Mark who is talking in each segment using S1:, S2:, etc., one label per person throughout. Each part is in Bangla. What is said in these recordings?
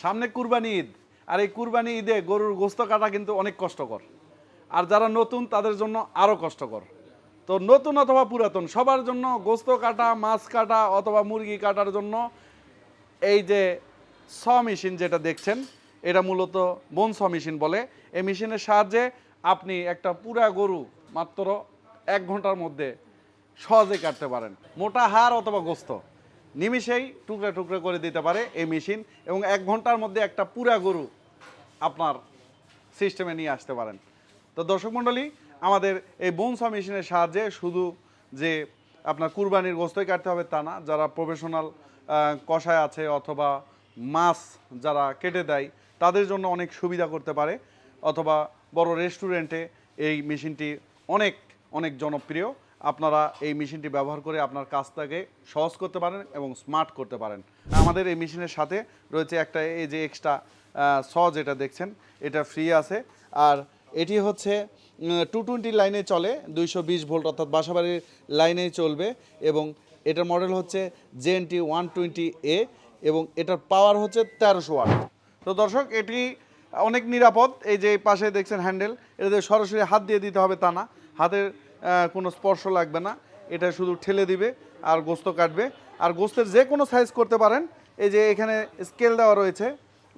S1: সামনে কুরবানি ঈদ। আর এই কুরবানি ঈদে গরুর গোস্ত কাটা কিন্তু অনেক কষ্টকর। আর যারা নতুন, তাদের জন্য আরও কষ্টকর। তো নতুন অথবা পুরাতন, সবার জন্য গোস্ত কাটা, মাছ কাটা অথবা মুরগি কাটার জন্য এই যে স মেশিন যেটা দেখছেন, এটা মূলত বোন স মেশিন বলে। এই মেশিনের সাহায্যে আপনি একটা পুরা গরু মাত্র এক ঘণ্টার মধ্যে সহজে কাটতে পারেন। মোটা হাড় অথবা গোস্ত। নিমিষেই টুকরা টুকরা করে দিতে পারে এই মেশিন এবং এক ঘণ্টার মধ্যে একটা পুরা গরু আপনার সিস্টেমে নিয়ে আসতে পারেন। তো দর্শক মণ্ডলী, আমাদের এই বোনসা মেশিনের সাহায্যে শুধু যে আপনার কুরবানির গোস্তই কাটতে হবে তা না, যারা প্রফেশনাল কষায় আছে অথবা মাছ যারা কেটে দেয়, তাদের জন্য অনেক সুবিধা করতে পারে। অথবা বড় রেস্টুরেন্টে এই মেশিনটি অনেক অনেক জনপ্রিয়। আপনারা এই মেশিনটি ব্যবহার করে আপনার কাজটাকে সহজ করতে পারেন এবং স্মার্ট করতে পারেন। আমাদের এই মেশিনের সাথে রয়েছে একটা এই যে এক্সট্রা স যেটা দেখছেন, এটা ফ্রি আছে। আর এটি হচ্ছে টু টোয়েন্টি লাইনে চলে, দুইশো বিশ ভোল্ট অর্থাৎ বাসাবাড়ির লাইনেই চলবে এবং এটার মডেল হচ্ছে জেএনটি ওয়ান টোয়েন্টি এ এবং এটার পাওয়ার হচ্ছে তেরোশো ওয়াট তো দর্শক, এটি অনেক নিরাপদ। এই যে পাশে দেখছেন হ্যান্ডেল এটাতে সরাসরি হাত দিয়ে দিতে হবে তা না। হাতের কোনো স্পর্শ লাগবে না। এটা শুধু ঠেলে দিবে আর গোস্ত কাটবে। আর গোস্তের যে কোনো সাইজ করতে পারেন। এই যে এখানে স্কেল দেওয়া রয়েছে।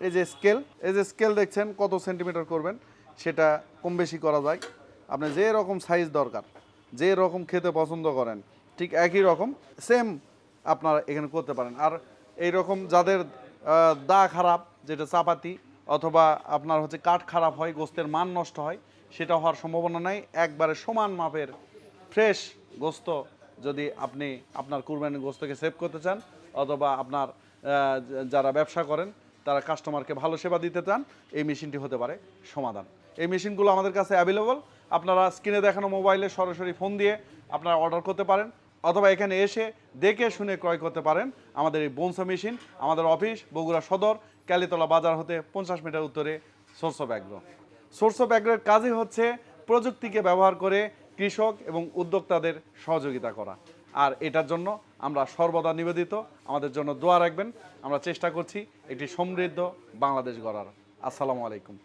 S1: এই যে স্কেল এই যে স্কেল দেখছেন কত সেন্টিমিটার করবেন? সেটা কম বেশি করা যায়। আপনি যে রকম সাইজ দরকার, যে রকম খেতে পছন্দ করেন, ঠিক একই রকম সেম আপনারা এখানে করতে পারেন। আর এই রকম যাদের দা খারাপ, যেটা চাপাতি অথবা আপনার হচ্ছে কাঠ খারাপ হয়, গোস্তের মান নষ্ট হয়, সেটা হওয়ার সম্ভাবনা নাই। একবারে সমান মাপের ফ্রেশ গোস্ত যদি আপনি আপনার কুরবানির গোস্তকে সেভ করতে চান, অথবা আপনার যারা ব্যবসা করেন, তারা কাস্টমারকে ভালো সেবা দিতে চান, এই মেশিনটি হতে পারে সমাধান। এই মেশিনগুলো আমাদের কাছে অ্যাভেলেবল আপনারা স্ক্রিনে দেখানো মোবাইলে সরাসরি ফোন দিয়ে আপনারা অর্ডার করতে পারেন, অথবা এখানে এসে দেখে শুনে ক্রয় করতে পারেন আমাদের এই বনসা মেশিন, আমাদের অফিস বগুড়া সদর ক্যালিতলা বাজার হতে পঞ্চাশ মিটার উত্তরে source of agro source of অ্যাগ্রোর কাজই হচ্ছে প্রযুক্তিকে ব্যবহার করে কৃষক এবং উদ্যোক্তাদের সহযোগিতা করা। আর এটার জন্য আমরা সর্বদা নিবেদিত। আমাদের জন্য দোয়া রাখবেন। আমরা চেষ্টা করছি একটি সমৃদ্ধ বাংলাদেশ গড়ার। আসসালামু আলাইকুম।